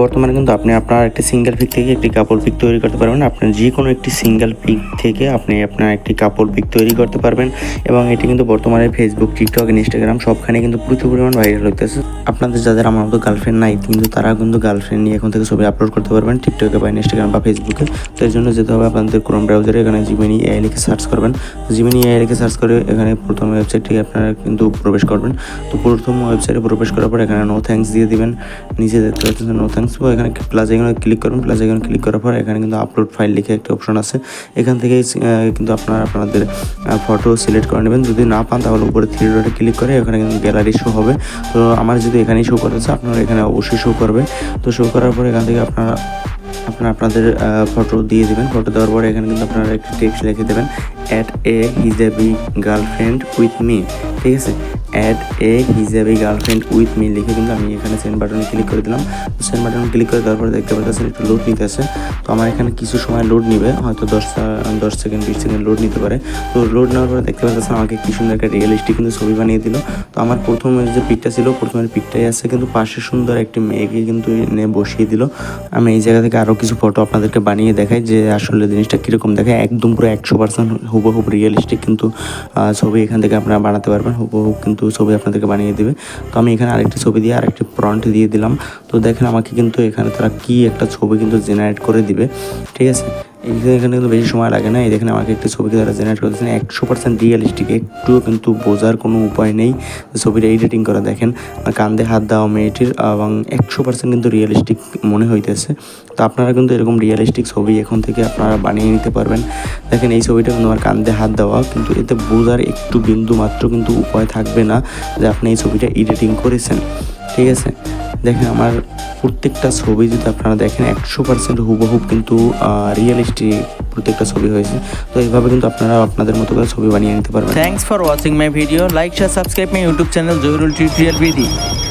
বর্তমানে কিন্তু আপনি আপনার একটি সিঙ্গেল পিক থেকে একটি কাপড় পিক তৈরি করতে পারবেন। আপনার যে কোনো একটি সিঙ্গেল পিক থেকে আপনি আপনার একটি কাপড় পিক তৈরি করতে পারবেন এবং এটি কিন্তু বর্তমানে ফেসবুক টিকটক ইনস্টাগ্রাম সবখানে কিন্তু প্রচুর পরিমাণ ভাইরাল হইতেছে। আপনাদের যাদের আমার মতো গার্লফ্রেন্ড নাই, কিন্তু তারা কিন্তু গার্লফ্রেন্ড নিয়ে এখন থেকে ছবি আপলোড করতে পারবেন টিকটকে বা ইনস্টাগ্রাম বা ফেসবুকে তো এর জন্য যেতে হবে আপনাদের ক্রোম ব্রাউজারে এখানে জিমিনি এআই লিখে সার্চ করবেন। জিমিনি এআই লিখে সার্চ করে এখানে প্রথম ওয়েবসাইটটি আপনারা কিন্তু প্রবেশ করবেন। তো প্রথম ওয়েবসাইটে প্রবেশ করার পর এখানে নো থ্যাঙ্কস দিয়ে দিবেন। নিচে দেখতে পাচ্ছেন নো তো এখানে প্লাস এখানে ক্লিক করবেন প্লাস এখানে ক্লিক করার পর এখানে কিন্তু আপলোড ফাইল লিখে একটা অপশন আছে। এখান থেকে কিন্তু আপনারা আপনাদের ফটো সিলেক্ট করে নেবেন। যদি না পান তাহলে উপরে থ্রি ডটে ক্লিক করে এখানে কিন্তু গ্যালারি শো হবে। তো আমার যদি এখানেই শো করেছে আপনারা এখানে অবশ্যই শো করবে। তো শো করার পর এখান থেকে আপনারা আপনারা আপনাদের ফটো দিয়ে দেবেন। ফটো দেওয়ার পরে এখানে কিন্তু আপনারা একটি টেক্সট লিখে দেবেন। Add a hijabi girlfriend with me ঠিক আছে? Add a hijabi girlfriend with me লিখে কিন্তু আমি এখানে সেন্ড বাটনে ক্লিক করে দিলাম। সেন্ড বাটনে ক্লিক করে দেওয়ার পরে দেখতে পাচ্ছেন একটু লোড নিতে আছে তো আমার এখানে কিছু সময় লোড নিবে, হয়তো দশ দশ সেকেন্ড বিশ সেকেন্ড লোড নিতে পারে। তো লোড নেওয়ার পরে দেখতে পাচ্ছেন আমাকে কি সুন্দর একটা রিয়েলিস্টিক কিন্তু ছবি বানিয়ে দিল। তো আমার প্রথম যে পিকটা ছিল, প্রথমের পিকটাই আছে কিন্তু পাশে সুন্দর একটি মেয়েকে কিন্তু এনে বসিয়ে দিল। আমি এই জায়গা থেকে আরও কিছু ফটো আপনাদেরকে বানিয়ে দেখাই যে আসলে জিনিসটা কীরকম দেখায়। একদম পুরো একশো পার্সেন্ট হুবহুব রিয়েলিস্টিক কিন্তু ছবি এখান থেকে আপনারা বানাতে পারবেন। হুবহু কিন্তু ছবি আপনাদেরকে বানিয়ে দেবে। তো আমি এখানে আরেকটি ছবি দিয়ে আরেকটি প্রন্ট দিয়ে দিলাম। তো দেখেন আমাকে কিন্তু এখানে তারা কী একটা ছবি কিন্তু জেনারেট করে দিবে। ঠিক আছে? এখানে কিন্তু বেশি সময় লাগে না, এই দেখেন আমাকে একটি ছবি তারা জেনারেট করেছেন একশো পার্সেন্ট রিয়েলিস্টিক একটুও কিন্তু বোঝার কোনো উপায় নেই। ছবিটা এডিটিং করা দেখেন কান্দে হাত দেওয়া মেয়েটির, এবং একশো পার্সেন্ট কিন্তু রিয়েলিস্টিক মনে হইতেছে। তো আপনারা কিন্তু এরকম রিয়েলিস্টিক ছবি এখন থেকে আপনারা বানিয়ে নিতে পারবেন। দেখেন এই ছবিটা কিন্তু আমার কান্দে হাত দেওয়া, কিন্তু এতে বোঝার একটু বিন্দু মাত্র কিন্তু উপায় থাকবে না যে আপনি এই ছবিটা এডিটিং করেছেন। ঠিক আছে? দেখেন আমার প্রত্যেকটা ছবি যদি আপনারা দেখেন, একশো পার্সেন্ট হুবহুব কিন্তু রিয়েলিস্টিক প্রত্যেকটা ছবি হয়েছে। তো এইভাবে কিন্তু আপনারা আপনাদের মতো করে ছবি বানিয়ে নিতে পারবেন। Thanks for watching my video like share subscribe my YouTube channel Zahirul tutorial Vidi.